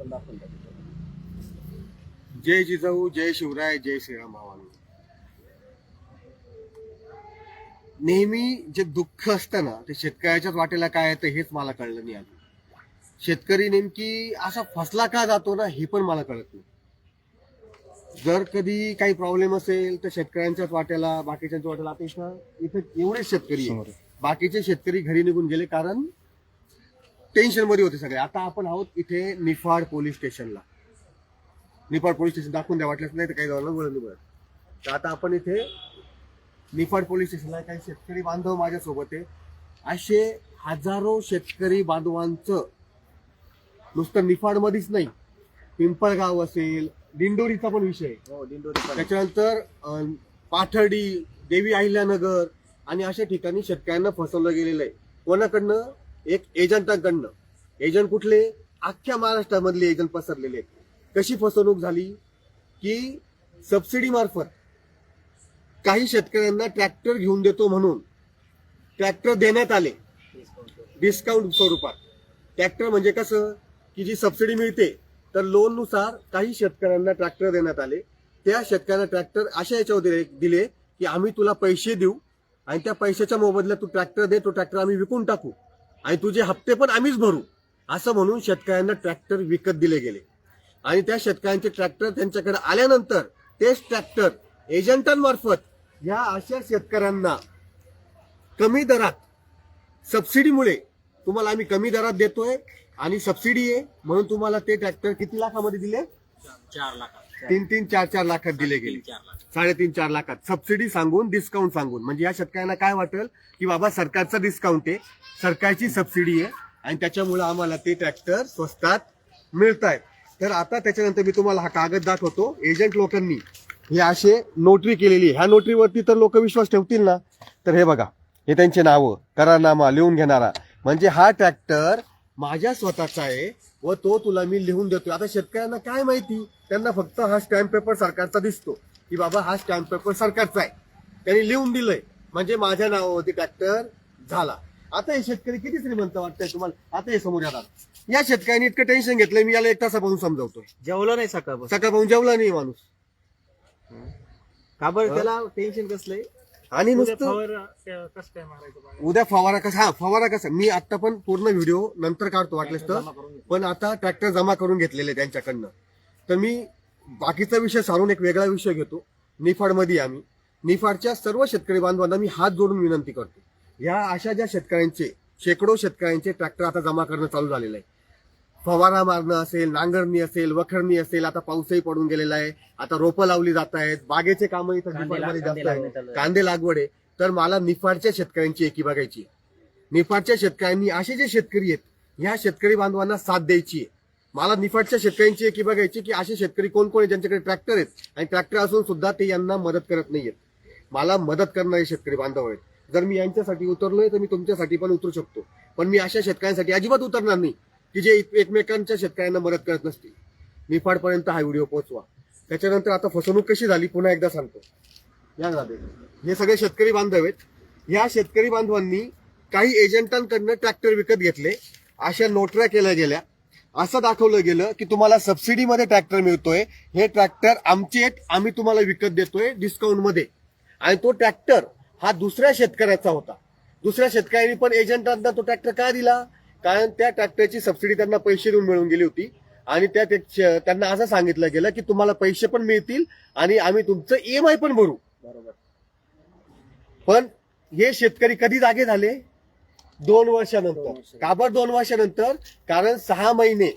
पण दाखवून द्या. जय जिजाऊ जय शिवराय जय श्रीराम भावानी नेहमी जे दुःख असतं ना ते शेतकऱ्याच्याच वाटेला काय येतं हेच मला कळलं नाही अजून शेतकरी नेमकी असा फसला का जातो ना हे पण मला कळत नाही जर कधी काही प्रॉब्लेम असेल तर शेतकऱ्यांच्याच वाट्याला बाकीच्यांच्या वाट्याला आता इथं इथं एवढेच शेतकरी. बाकीचे शेतकरी घरी निघून गेले कारण टेन्शनमध्ये होते सगळे. आता आपण आहोत इथे निफाड पोलीस स्टेशनला. निफाड पोलीस स्टेशन दाखवून द्या वाटल्यास नाही तर काही जाऊ बोलत तर आता आपण इथे निफाड पोलीस स्टेशनला काही शेतकरी बांधव माझ्यासोबत आहे. असे हजारो शेतकरी बांधवांचं नुसतं निफाड मध्येच नाही. पिंपळगाव असेल दिंडोरीचा पण विषय. हो त्याच्यानंतर पाथर्डी देवी अहिल्यानगर आणि अशा ठिकाणी शेतकऱ्यांना फसवलं गेलेलं आहे. कोणाकडनं? एक एजंटांकडनं. एजंट कुठले? अख्ख्या महाराष्ट्रामधले एजंट पसरलेले आहेत. कशी फसवणूक झाली? की सबसिडी मार्फत काही शेतकऱ्यांना ट्रॅक्टर घेऊन देतो म्हणून ट्रॅक्टर देण्यात आले. डिस्काउंट स्वरूपात. ट्रॅक्टर म्हणजे कसं? की जी सबसिडी मिळते तर लोननुसार काही शेतकऱ्यांना ट्रॅक्टर देण्यात आले. त्या शेतकऱ्यांना ट्रॅक्टर अशा याच्यावर दिले दिले की आम्ही तुला पैसे देऊ आणि त्या पैशाच्या मोबदल्यात तू ट्रॅक्टर दे तो ट्रॅक्टर आम्ही विकून टाकू. आणि तुझे हप्ते पण आम्हीच भरू. असं म्हणून शेतकऱ्यांना ट्रॅक्टर विकत दिले गेले. आणि त्या शेतकऱ्यांचे ट्रॅक्टर त्यांच्याकडे आल्यानंतर तेच ट्रॅक्टर एजंटांमार्फत या अशा शेतकऱ्यांना कमी दरात सबसिडीमुळे तुम्हाला आम्ही कमी दरात देतोय आणि सबसिडी आहे म्हणून तुम्हाला ते ट्रॅक्टर किती लाखामध्ये दिले? चार लाख. तीन तीन चार चार लाखात दिले गेले. साडेतीन चार लाखात. सबसिडी सांगून डिस्काउंट सांगून. म्हणजे या शेतकऱ्यांना काय वाटेल? की बाबा सरकारचा डिस्काउंट आहे सरकारची सबसिडी आहे आणि त्याच्यामुळे आम्हाला ते ट्रॅक्टर स्वस्तात मिळत आहेत तर आता त्याच्यानंतर मी तुम्हाला हा कागद दाखवतो. एजंट लोकांनी हे असे नोटरी केलेली. ह्या नोटरीवरती तर लोक विश्वास ठेवतील ना? तर हे बघा हे त्यांचे नावं. करारनामा लिहून घेणारा. म्हणजे हा ट्रॅक्टर माझ्या स्वतःचा आहे. व तो तुला मी लिहून देतो आता शेतकऱ्यांना काय माहिती? त्यांना फक्त हा स्टॅम्प पेपर सरकारचा दिसतो. की बाबा हा स्टॅम्प पेपर सरकारचा आहे. त्यांनी लिहून दिलंय. म्हणजे माझ्या नावावरती ट्रॅक्टर झाला. आता हे शेतकरी किती श्रीमंत वाटतंय तुम्हाला? आता हे समोर येतात या शेतकऱ्यांनी इतकं टेन्शन घेतलंय मी याला एक तासापासून समजावतोय. जेवलं नाही सकाळपासून. सकाळपासून जेवला नाही माणूस. का बरं त्याला टेन्शन कसलंय? आणि नुसतं कसं काय मारायचं उद्या फवारा कसा हा फवारा कसा मी आता पण पूर्ण व्हिडिओ नंतर काढतो वाटलेस तर. पण आता ट्रॅक्टर जमा करून घेतलेले त्यांच्याकडनं. तर मी बाकीचा विषय सारून एक वेगळा विषय घेतो. निफाडमध्ये आम्ही. निफाडच्या सर्व शेतकरी बांधवांना मी हात जोडून विनंती करतो. या अशा ज्या शेतकऱ्यांचे शेकडो शेतकऱ्यांचे ट्रॅक्टर आता जमा करणं चालू झालेलं आहे. फवारा मारणं असेल नांगरणी असेल वखरणी असेल आता पाऊसही पडून गेलेला आहे. आता रोपं लावली जात आहेत. बागेचे कामं इथं निफाडमध्ये जास्त कांदे आहे. कांदे लागवड आहे. तर मला निफाडच्या शेतकऱ्यांची एकी बघायची आहे. निफाडच्या शेतकऱ्यांनी असे जे शेतकरी आहेत ह्या शेतकरी बांधवांना साथ द्यायची आहे. मला निफाडच्या शेतकऱ्यांची एकी बघायची की असे शेतकरी कोण कोण आहेत ज्यांच्याकडे ट्रॅक्टर आहेत आणि ट्रॅक्टर असून सुद्धा ते यांना मदत करत नाहीयेत मला मदत करणारे शेतकरी बांधव आहेत. जर मी यांच्यासाठी उतरलोय तर मी तुमच्यासाठी पण उतरू शकतो. पण मी अशा शेतकऱ्यांसाठी अजिबात उतरणार नाही. की जे एकमेकांच्या शेतकऱ्यांना मदत करत नसतील. निफाडपर्यंत हा व्हिडिओ पोहोचवा. त्याच्यानंतर आता फसवणूक कशी झाली पुन्हा एकदा सांगतो. या झाले हे सगळे शेतकरी बांधव आहेत. या शेतकरी बांधवांनी काही एजंटांकडनं ट्रॅक्टर विकत घेतले. अशा नोटऱ्या केल्या गेल्या. असं दाखवलं गेलं की तुम्हाला सबसिडीमध्ये ट्रॅक्टर मिळतोय. हे ट्रॅक्टर आमचे आहेत आम्ही तुम्हाला विकत देतोय डिस्काउंटमध्ये. आणि तो ट्रॅक्टर हा दुसऱ्या शेतकऱ्याचा होता. दुसऱ्या शेतकऱ्यांनी पण एजंटांना तो ट्रॅक्टर का दिला? कारण त्या ट्रॅक्टरची सबसिडी त्यांना पैसे देऊन मिळून गेली होती. आणि त्या त्यांना असं सांगितलं गेलं की तुम्हाला पैसे पण मिळतील आणि आम्ही तुमचं ईएमआय पण भरू. बरोबर. पण हे शेतकरी कधी जागे झाले? दोन वर्षानंतर. वर्ष. का बरं दोन वर्षानंतर? कारण सहा महिने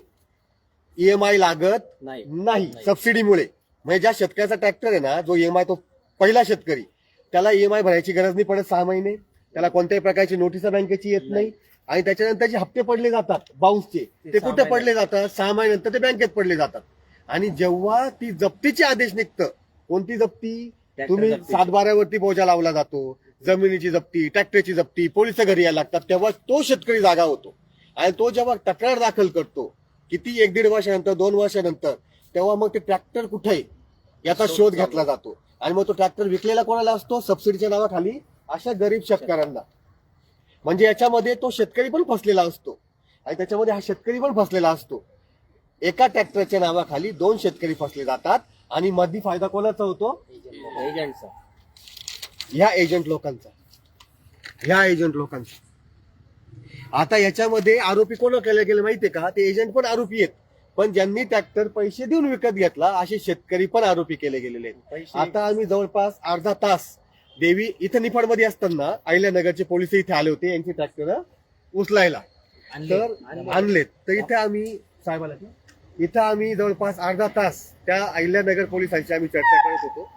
ईएमआय लागत नाही. नाही सबसिडीमुळे म्हणजे ज्या शेतकऱ्याचा ट्रॅक्टर आहे ना जो ईएमआय तो पहिला शेतकरी त्याला ईएमआय भरायची गरज नाही पडत सहा महिने. त्याला कोणत्याही प्रकारची नोटीस बँकेची येत नाही. आणि त्याच्यानंतर जे हप्ते पडले जातात बाउन्सचे ते कुठे. पडले जातात? सहा महिन्यानंतर ते बँकेत पडले जातात. आणि जेव्हा ती जप्तीचे आदेश निघतं कोणती जप्ती? तुम्ही जप्तीची. सातबाऱ्यावरती बोजा लावला जातो जमिनीची जप्ती ट्रॅक्टरची जप्ती पोलीस घरी यायला लागतात तेव्हा तो शेतकरी जागा होतो. आणि तो जेव्हा तक्रार दाखल करतो किती एक दीड वर्षानंतर दोन वर्षानंतर तेव्हा मग ते ट्रॅक्टर कुठे? याचा शोध. घेतला जातो. आणि मग तो ट्रॅक्टर विकलेला कोणाला असतो? सबसिडीच्या नावाखाली अशा गरीब शेतकऱ्यांना. म्हणजे याच्यामध्ये तो शेतकरी पण फसलेला असतो. आणि त्याच्यामध्ये हा शेतकरी पण फसलेला असतो. एका ट्रॅक्टरच्या नावाखाली दोन शेतकरी फसले जातात आणि मधी फायदा कोणाचा होतो? एजंटचा ह्या एजंट लोकांचा. ह्या एजंट लोकांचा. आता याच्यामध्ये आरोपी कोण केले गेले माहितीये का? ते एजंट पण आरोपी आहेत. पण ज्यांनी ट्रॅक्टर पैसे देऊन विकत घेतला असे शेतकरी पण आरोपी केले गेलेले आहेत. आता आम्ही जवळपास अर्धा तास देवी इथं निफाडमध्ये असताना अहिल्यानगरचे पोलीस इथे आले होते यांची ट्रॅक्टर उचलायला. तर आणलेत. तर इथे आम्ही साहेबाला इथं आम्ही जवळपास अर्धा तास त्या अहिल्यानगर पोलिसांची आम्ही चर्चा करत होतो.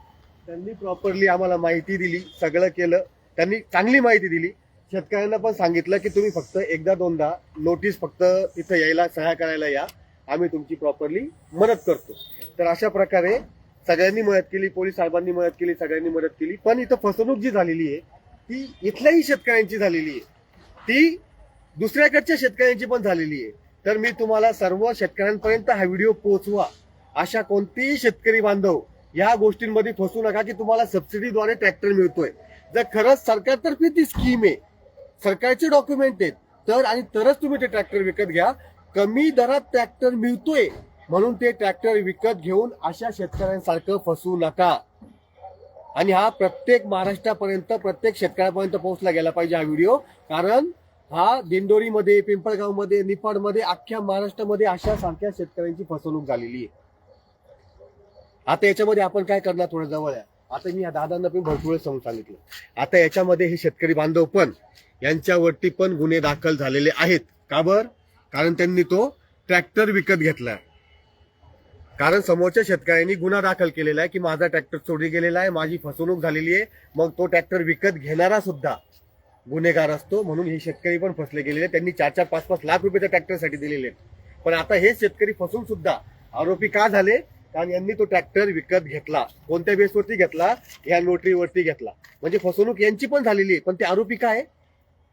त्यांनी प्रॉपरली आम्हाला माहिती दिली सगळं केलं. त्यांनी चांगली माहिती दिली. शेतकऱ्यांना पण सांगितलं की तुम्ही फक्त एकदा दोनदा नोटीस फक्त तिथं यायला सह्या करायला या. आम्ही तुमची प्रॉपरली मदत करतो. तर अशा प्रकारे सगळ्यांनी मदत केली पोलीस साहेबांनी मदत केली सगळ्यांनी मदत केली. पण इथं फसवणूक जी झालेली आहे ती इथल्याही शेतकऱ्यांची झालेली आहे. ती दुसऱ्याकडच्या शेतकऱ्यांची पण झालेली आहे. तर मी तुम्हाला सर्व शेतकऱ्यांपर्यंत हा व्हिडिओ पोहोचवा. अशा कोणतेही शेतकरी बांधव या गोष्टींमध्ये फसू नका की तुम्हाला सबसिडीद्वारे ट्रॅक्टर मिळतोय. जर खरंच सरकारतर्फे ती स्कीम आहे सरकारचे डॉक्युमेंट आहेत तर आणि तरच तुम्ही ते ट्रॅक्टर विकत घ्या. कमी दरात ट्रॅक्टर मिळतोय म्हणून ते ट्रॅक्टर विकत घेऊन अशा शेतकऱ्यांसारखं फसू नका. आणि हा प्रत्येक महाराष्ट्रापर्यंत प्रत्येक शेतकऱ्यापर्यंत पोहोचला गेला पाहिजे हा व्हिडिओ. कारण हा दिंडोरीमध्ये पिंपळगावमध्ये निफाडमध्ये अख्ख्या महाराष्ट्रामध्ये अशा सारख्या शेतकऱ्यांची फसवणूक झालेली आहे. आता याच्यामध्ये आपण काय करणार थोडं जवळ आहे. आता मी या दादांना पण भरपूर वेळ समजून सांगितलं. आता याच्यामध्ये हे शेतकरी बांधव पण यांच्यावरती पण गुन्हे दाखल झालेले आहेत. का बर? कारण त्यांनी तो ट्रॅक्टर विकत घेतला कारण समोरच्या शेतकऱ्यांनी गुन्हा दाखल केलेला आहे की माझा ट्रॅक्टर चोरी गेलेला आहे माझी फसवणूक झालेली आहे. मग तो ट्रॅक्टर विकत घेणारा सुद्धा गुन्हेगार असतो म्हणून हे शेतकरी पण फसले गेलेले आहेत. त्यांनी चार चार पाच पाच लाख रुपये त्या ट्रॅक्टरसाठी दिलेले आहेत. पण आता हे शेतकरी फसून सुद्धा आरोपी का झाले? कारण यांनी तो ट्रॅक्टर विकत घेतला. कोणत्या बेसवरती घेतला? या नोटरीवरती घेतला. म्हणजे फसवणूक यांची पण झालेली आहे पण ते आरोपी काय?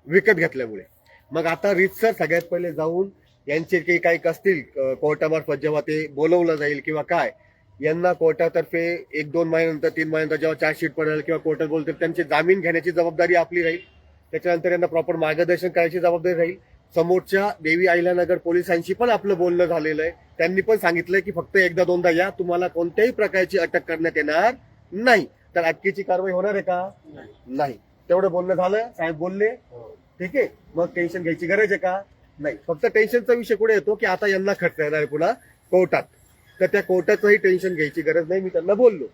विकत घेतल्यामुळे. मग आता रितसर सगळ्यात पहिले जाऊन यांचे काही काही असतील कोर्टामार्फत जेव्हा ते बोलवलं जाईल किंवा काय यांना कोर्टातर्फे एक दोन महिन्यानंतर तीन महिन्यानंतर जेव्हा चार्जशीट पडेल किंवा कोर्टात बोलतील त्यांची जामीन घेण्याची जबाबदारी आपली राहील. त्याच्यानंतर यांना प्रॉपर मार्गदर्शन करायची जबाबदारी राहील. समोरच्या देवी अहिल्यानगर पोलिसांशी पण आपलं बोलणं झालेलं आहे. त्यांनी पण सांगितलंय की फक्त एकदा दोनदा या तुम्हाला कोणत्याही प्रकारची अटक करण्यात येणार नाही. तर अटकेची कारवाई होणार आहे का? नाही. तेवढं बोलणं झालं साहेब बोलले. ठीक आहे. मग टेन्शन घ्यायची गरज आहे का? नाही फक्त टेन्शनचा विषय कुठे येतो की आता यांना खर्च येणार आहे पुन्हा कोर्टात. तर त्या कोर्टाचंही टेन्शन घ्यायची गरज नाही मी त्यांना बोललो.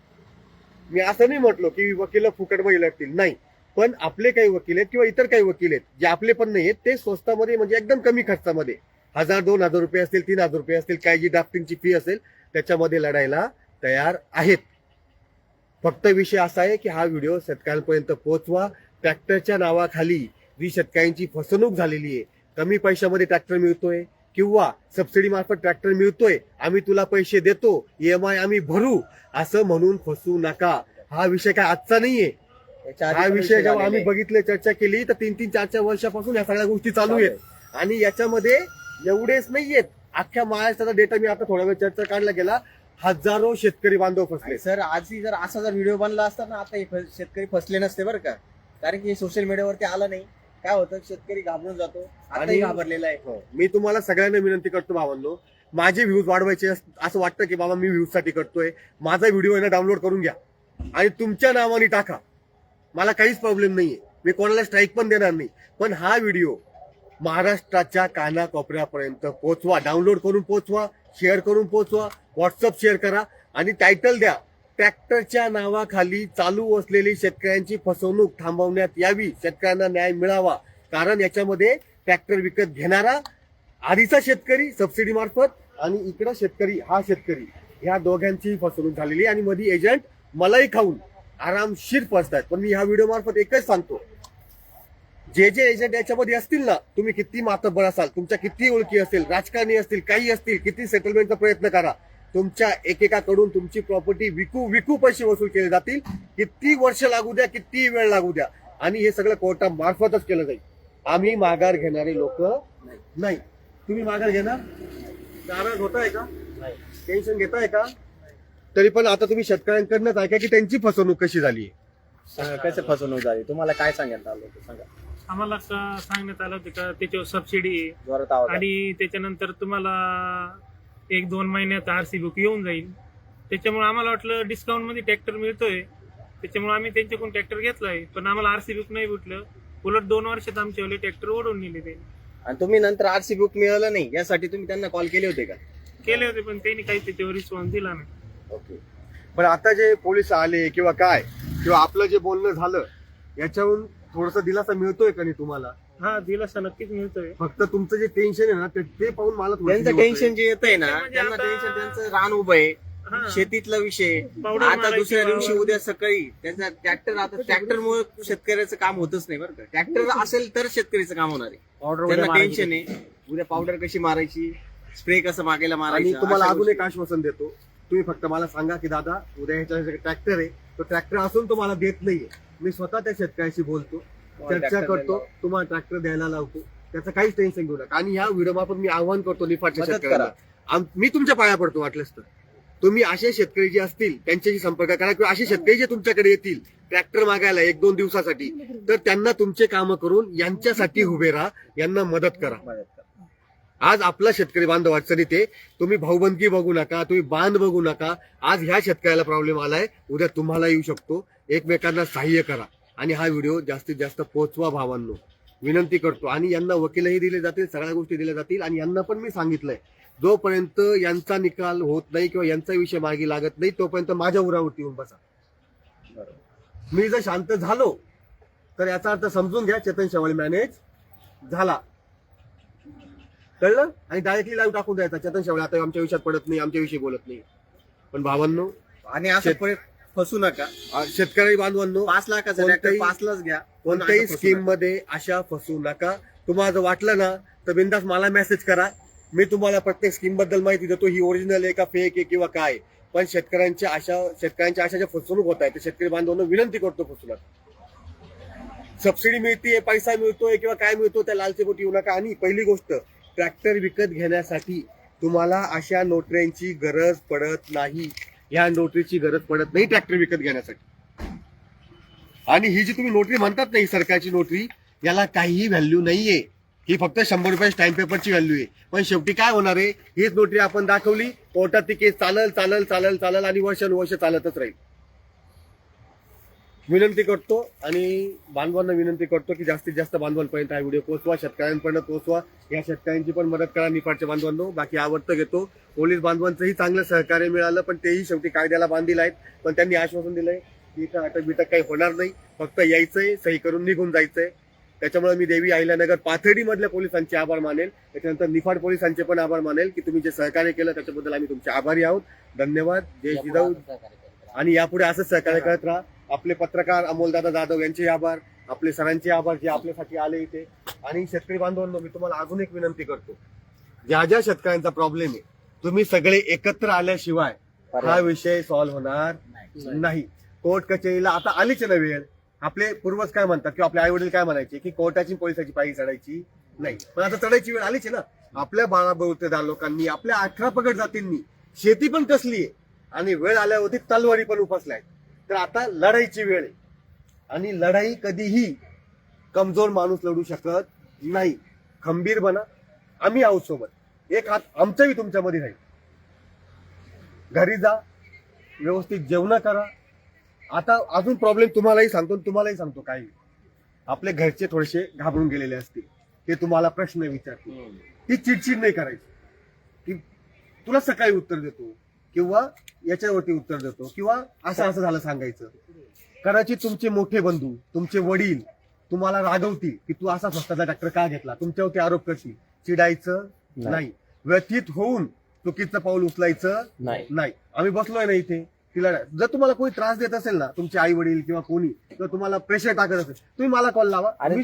मी असं नाही म्हटलो की वकील फुकटमध्ये लागतील नाही पण आपले काही वकील आहेत किंवा इतर काही वकील आहेत जे आपले पण नाही आहेत ते स्वस्तामध्ये म्हणजे एकदम कमी खर्चामध्ये. हजार दोन हजार रुपये असतील तीन हजार रुपये असतील काय जी ड्राफ्टिंगची फी असेल त्याच्यामध्ये लढायला तयार आहेत. फक्त विषय असा आहे की हा व्हिडिओ शेतकऱ्यांपर्यंत पोहोचवा. ट्रॅक्टरच्या नावाखाली जी शेतकऱ्यांची फसवणूक झालेली आहे. कमी पैशामध्ये ट्रॅक्टर मिळतोय किंवा सबसिडी मार्फत ट्रॅक्टर मिळतोय आम्ही तुला पैसे देतो ईएमआय आम्ही भरू असं म्हणून फसू नका. हा विषय काय आजचा नाहीये? हा विषय जेव्हा आम्ही बघितले चर्चा केली तर तीन तीन चार चार वर्षापासून या सगळ्या गोष्टी चालू आहेत. आणि याच्यामध्ये एवढेच नाहीयेत. अख्ख्या महाराष्ट्राचा डेटा मी आता थोड्या वेळ चर्चा काढला गेला. हजारो शेतकरी बांधव फसले. सर आजही जर असा जर व्हिडिओ बनला असता ना आता हे शेतकरी फसले नसते बरं का? कारण की सोशल मीडियावरती आलं नाही. काय होतं शेतकरी घाबरून जातो. आताही आणि- घाबरलेला आहे. हो. मी तुम्हाला सगळ्यांना विनंती करतो भावांनो माझे व्ह्यूज वाढवायचे अस- वाटतं की बाबा मी व्ह्यूजसाठी करतोय. माझा व्हिडिओ आहे ना डाउनलोड करून घ्या. आणि तुमच्या नावाने टाका. मला काहीच प्रॉब्लेम नाहीये. मी कोणाला स्ट्राईक पण देणार नाही. पण हा व्हिडिओ महाराष्ट्राच्या कानाकोपऱ्यापर्यंत पोहोचवा. डाउनलोड करून पोहोचवा शेअर करून पोहोचवा व्हॉट्सअप शेअर करा आणि टायटल द्या. ट्रॅक्टरच्या नावाखाली चालू असलेली शेतकऱ्यांची फसवणूक थांबवण्यात यावी शेतकऱ्यांना न्याय मिळावा. कारण याच्यामध्ये ट्रॅक्टर विकत घेणारा आधीचा शेतकरी सबसिडी मार्फत आणि इकडं शेतकरी हा शेतकरी. ह्या दोघांची फसवणूक झालेली आहे आणि मध्ये एजंट मलाही खाऊन आरामशीर फसतात पण मी ह्या व्हिडिओ मार्फत एकच सांगतो. जे जे एजंट याच्यामध्ये असतील ना तुम्ही किती मातब्बर असाल तुमच्या किती ओळखी असतील राजकारणी असतील काही असतील किती सेटलमेंटचा प्रयत्न करा. तुमच्या एकेकाकडून तुमची प्रॉपर्टी विकू विकू पैसे वसूल केले जातील. किती वर्ष लागू द्या किती वेळ लागू द्या. आणि हे सगळं कोर्टामार्फतच केलं जाईल. आम्ही माघार घेणारे लोक नाही. तुम्ही माघार घेणार? नाराज होताय का? टेन्शन घेताय का? तरी पण आता तुम्ही शेतकऱ्यांकडनंच ऐका की त्यांची फसवणूक कशी झाली? कसं फसवणूक झाली? तुम्हाला काय सांगण्यात आलं होतं? सांगा. आम्हाला का सांगण्यात आलं होतं का त्याच्यावर सबसिडी. आणि त्याच्यानंतर तुम्हाला एक दोन महिन्यात आरसी बुक येऊन जाईल. त्याच्यामुळे आम्हाला वाटलं डिस्काउंटमध्ये ट्रॅक्टर मिळतोय. त्याच्यामुळे आम्ही त्यांच्याकडून ट्रॅक्टर घेतलाय. पण आम्हाला आरसी बुक नाही भेटलं. उलट दोन वर्षात आमचे वाले ट्रॅक्टर ओढून नेले ते. आणि तुम्ही नंतर आरसी बुक मिळालं नाही यासाठी तुम्ही त्यांना कॉल केले होते का? केले होते पण त्यांनी काही त्याच्यावर रिस्पॉन्स दिला नाही. ओके. पण आता जे पोलीस आले किंवा काय किंवा आपलं जे बोलणं झालं याच्यावरून थोडस दिलासा मिळतोय का नाही तुम्हाला? हा दिलासा नक्कीच मिळतोय. फक्त तुमचं जे टेन्शन आहे ना ते- ते पाहून मला त्यांचं हे होतंय. टेन्शन जे येत आहे ना म्हणजे त्यांना आता- टेन्शन त्यांचं रान उभं आहे. शेतीतला विषय पावडर आता मारायची दुसऱ्या दिवशी वावर. उद्या सकाळी त्यांचा ट्रॅक्टर आता ट्रॅक्टर मुळे शेतकऱ्याचं काम होतच नाही बरं का. ट्रॅक्टर असेल तर शेतकऱ्याचं काम होणार आहे. त्यांना टेन्शन आहे. उद्या पावडर कशी मारायची? स्प्रे कसं मागायला आणि मारायचं? तुम्हाला अशा अजून गोष्टी. एक आश्वासन देतो. तुम्ही फक्त मला सांगा की दादा उद्या ह्याच्या ट्रॅक्टर आहे. तो ट्रॅक्टर असून तो मला देत नाहीये. मी स्वतः त्या शेतकऱ्याशी बोलतो चर्चा ट्रॅक्टर करतो. तुम्हाला ट्रॅक्टर द्यायला लावतो. त्याचं काहीच टेन्शन घेऊ नका. आणि ह्या व्हिडिओ मार्फत मी आव्हान करतो निफाडच्या शेतकऱ्यांना. आम- मी तुमच्या पाया पडतो वाटलंच तर. तुम्ही असे शेतकरी जे असतील त्यांच्याशी संपर्क करा किंवा असे शेतकरी जे तुमच्याकडे येतील ट्रॅक्टर मागायला एक दोन दिवसासाठी तर त्यांना तुमचे कामं करून यांच्यासाठी उभे राहा यांना मदत करा. आज आपला शेतकरी बांधव अडचणीत आहे तुम्ही भाऊबंदकी बघू नका तुम्ही बांध बघू नका. आज ह्या शेतकऱ्याला प्रॉब्लेम आलाय. उद्या तुम्हाला येऊ शकतो. एकमेकांना सहाय्य करा. आणि हा व्हिडिओ जास्तीत जास्त पोहोचवा भावांनो. विनंती करतो. आणि यांना वकीलही दिले जातील सगळ्या गोष्टी दिल्या जातील. आणि यांना पण मी सांगितलंय. जोपर्यंत यांचा निकाल होत नाही किंवा यांचा विषय मागे लागत नाही तोपर्यंत माझ्या उरावरती येऊन बसा. मी जर शांत झालो तर याचा अर्थ समजून घ्या चेतन शेवाळे मॅनेज झाला. कळलं? आणि डायरेक्टली लाईव्ह टाकून द्यायचा. चेतन शेवाळे आता आमच्या विषयात पडत नाही आमच्या विषयी बोलत नाही. पण भावांनो आणि असं शेत- फसू नका. आ, शेतकरी बांधवांनो पाच लाखाचा ट्रॅक्टर पाच लाच घ्या. कोणत्याही फसू स्कीम नका. मध्ये अशा फसू नका. तुम्हाला जर वाटलं ना तर बिंदास मला मेसेज करा. मी तुम्हाला प्रत्येक स्कीमबद्दल माहिती देतो. ही ओरिजिनल आहे का फेक आहे किंवा काय? पण शेतकऱ्यांच्या अशा शेतकऱ्यांच्या अशा ज्या फसवणूक होत आहे. तर शेतकरी बांधवांना विनंती करतो फसू नका. सबसिडी मिळते पैसा मिळतोय किंवा काय मिळतो त्या लालचे पोटी येऊ नका. आणि पहिली गोष्ट ट्रॅक्टर विकत घेण्यासाठी तुम्हाला अशा नोटऱ्यांची गरज पडत नाही. या नोटरीची गरज पडत नाही ट्रॅक्टर विकत घेण्यासाठी. आणि ही जी तुम्ही नोटरी म्हणतात नाही सरकारची नोटरी याला काहीही व्हॅल्यू नाहीये. ही फक्त शंभर रुपये स्टॅम्प पेपरची व्हॅल्यू आहे. पण शेवटी काय होणार आहे? हीच नोटरी आपण दाखवली. कोर्टात ती केस चालल चालल चालल चालल आणि वर्षानुवर्ष चालतच राहील. विनंती करतो आणि बांधवांना विनंती करतो की जास्तीत जास्त बांधवांपर्यंत हा व्हिडिओ पोहोचवा शेतकऱ्यांपर्यंत पोहोचवा. या शेतकऱ्यांची पण मदत करा निफाडच्या बांधवांनो. बाकी आवडतं घेतो. पोलीस बांधवांचंही चांगलं सहकार्य मिळालं पण तेही शेवटी कायद्याला बांधील आहेत पण त्यांनी आश्वासन दिलंय की इथं अटक बिटक काही होणार नाही. फक्त यायचंय सही करून निघून जायचंय. त्याच्यामुळे मी देवी अहिल्यानगर पाथर्डी मधल्या पोलिसांचे आभार मानेल. त्याच्यानंतर निफाड पोलिसांचे पण आभार मानेल की तुम्ही जे सहकार्य केलं त्याच्याबद्दल आम्ही तुमचे आभारी आहोत. धन्यवाद. जय जिजाऊ. आणि यापुढे असंच सहकार्य करत राहा. आपले पत्रकार अमोलदादा जाधव यांचे आभार आपले सरांचे आभार जे आपल्यासाठी आले इथे. आणि शेतकरी बांधवांनो मी तुम्हाला अजून एक विनंती करतो. ज्या ज्या शेतकऱ्यांचा प्रॉब्लेम आहे तुम्ही सगळे एकत्र आल्याशिवाय हा विषय सॉल्व्ह होणार नाही. कोर्ट कचेरीला आता आलीच ना वेळ आपले पूर्वज काय म्हणतात किंवा आपले आई वडील काय म्हणायचे की कोर्टाची पोलिसाची पायी चढायची नाही. पण आता चढायची वेळ आलीच ना. आपल्या बाळाबरोबर लोकांनी आपल्या अठरा पगड जातींनी शेती पण कसली आहे? आणि वेळ आल्यावरती तलवारी पण उपसल्या आहेत. तर आता लढाईची वेळ आहे. आणि लढाई कधीही कमजोर माणूस लढू शकत नाही. खंबीर बना. आम्ही आहोत सोबत. एक हात आमचाही तुमच्यामध्ये राहील. घरी जा. व्यवस्थित जेवण करा. आता अजून प्रॉब्लेम तुम्हालाही सांगतो तुम्हालाही सांगतो काही. आपले घरचे थोडेसे घाबरून गेलेले असतील. ते तुम्हाला प्रश्न विचारतील. ती चिडचिड नाही करायची. की तुला सकाळी उत्तर देतो. किंवा याच्यावरती उत्तर देतो किंवा असं असं झालं सांगायचं. कदाचित तुमचे मोठे बंधू तुमचे वडील तुम्हाला रागवतील की तू असा स्वतःचा डॉक्टर का घेतला? तुमच्यावरती आरोप करतील. चिडायचं नाही. व्यथित होऊन चुकीचं पाऊल उचलायचं नाही. आम्ही बसलोय ना इथे. तिला जर तुम्हाला कोणी त्रास देत असेल ना तुमचे आई वडील किंवा कोणी किंवा तुम्हाला प्रेशर टाकत असेल तुम्ही मला कॉल लावा. आणि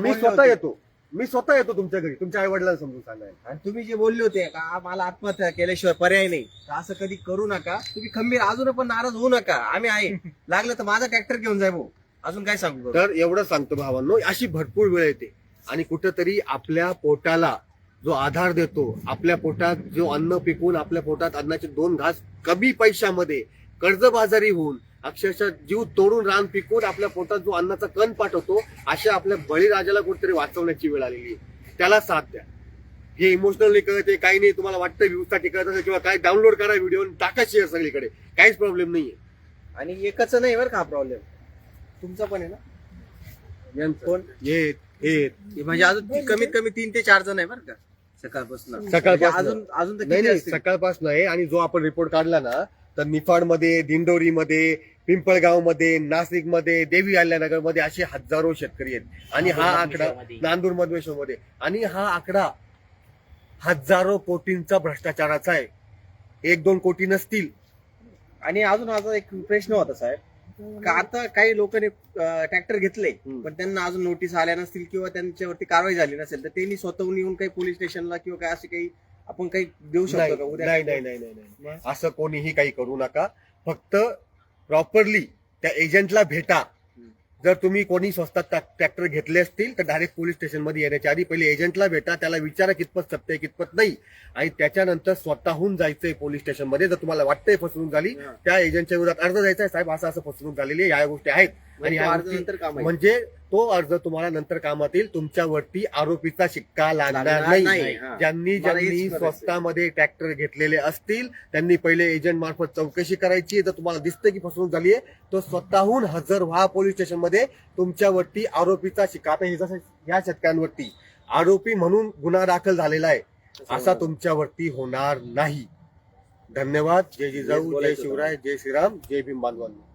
मी स्वतः येतो. मी स्वतः येतो तुमच्या घरी तुमच्या आई वडिलांना समजून सांगायला. आणि तुम्ही जे बोलले होते का मला आत्महत्या केल्याशिवाय पर्याय नाही. तर असं कधी करू नका. तुम्ही खंबीर अजून पण नाराज होऊ नका. आम्ही आहे. लागलं तर माझा ट्रॅक्टर घेऊन जाय भाऊ. अजून काय सांगू? तर एवढं सांगतो भावांनो अशी भरपूर वेळ येते. आणि कुठंतरी आपल्या पोटाला जो आधार देतो आपल्या पोटात जो अन्न पिकवून आपल्या पोटात अन्नाचे दोन घास कमी पैशामध्ये कर्जबाजारी होऊन अक्षरशः जीव तोडून रान पिकवून आपल्या पोटात जो अन्नाचा कण पाठवतो अशा आपल्या बळीराजाला कुठेतरी वाचवण्याची वेळ आलेली आहे. त्याला साथ द्या. हे इमोशनली कळते काही नाही. तुम्हाला वाटतं व्ह्यूजसाठी कळत असेल किंवा काय डाउनलोड करा व्हिडिओ टाका शेअर सगळीकडे. काहीच प्रॉब्लेम नाहीये. आणि एकच नाही बरं का हा प्रॉब्लेम तुमचा पण आहे ना? यांचं. कोण? हे म्हणजे अजून कमीत कमी तीन ते चार जण आहे बरं का सकाळपासून. सकाळपासून. म्हणजे अजून अजून तर नाही किती नाही असतील? सकाळपासून आहे आणि जो आपण रिपोर्ट काढला ना तर निफाडमध्ये दिंडोरीमध्ये पिंपळगावमध्ये नाशिकमध्ये देवी अहिल्यानगरमध्ये असे हजारो शेतकरी आहेत. आणि हा आकडा नांदूर मधवेश्वरमध्ये आणि हा आकडा हजारो कोटींचा भ्रष्टाचाराचा आहे. एक दोन कोटी नसतील. आणि अजून माझा एक प्रश्न होता साहेब. का आता काही लोकांनी ट्रॅक्टर घेतले. पण त्यांना अजून नोटीस आल्या नसतील किंवा त्यांच्यावरती कारवाई झाली नसेल तर त्यांनी स्वतःहून येऊन काही पोलीस स्टेशनला किंवा काय असे काही आपण काही देऊ शकतो का? नाही उद्या नाही नाही नाही नाही नाही. मग? असं कोणीही काही करू नका. फक्त प्रॉपरली त्या एजंटला भेटा. जर तुम्ही कोणी स्वस्तात ट्रॅक्टर घेतले असतील तर डायरेक्ट पोलीस स्टेशनमध्ये येण्याच्या आधी पहिले एजंटला भेटा. त्याला विचारा कितपत सत्य आहे कितपत नाही. आणि त्याच्यानंतर स्वतःहून जायचंय पोलीस स्टेशनमध्ये. जर तुम्हाला वाटतंय फसवणूक झाली हा. त्या एजंटच्या विरोधात अर्ज द्यायचा आहे. साहेब असं असं फसवणूक झालेली आहे. या गोष्टी आहेत. आणि तो ह्या अर्ज गोष्टी- नंतर काम आहे. म्हणजे तो अर्ज तुम्हाला नंतर कामात येईल तुमच्यावरती आरोपीचा शिक्का लागणार नाही. हा. ज्यांनी मला हेच ज्यांनी करायचंय. स्वस्तामध्ये ट्रॅक्टर घेतलेले असतील त्यांनी पहिले एजंट मार्फत चौकशी करायची. जर तुम्हाला दिसतं की फसवणूक झाली आहे तो स्वतःहून हजर व्हा पोलीस स्टेशनमध्ये तुमच्यावरती आरोपीचा शिक्का आता हे जसं या शेतकऱ्यांवरती आरोपी म्हणून गुन्हा दाखल झालेला आहे. असा तुमच्यावरती होणार नाही. धन्यवाद. जय जिजाऊ जय बोलायचं शिवराय जय श्रीराम जय भीम बांधवांनो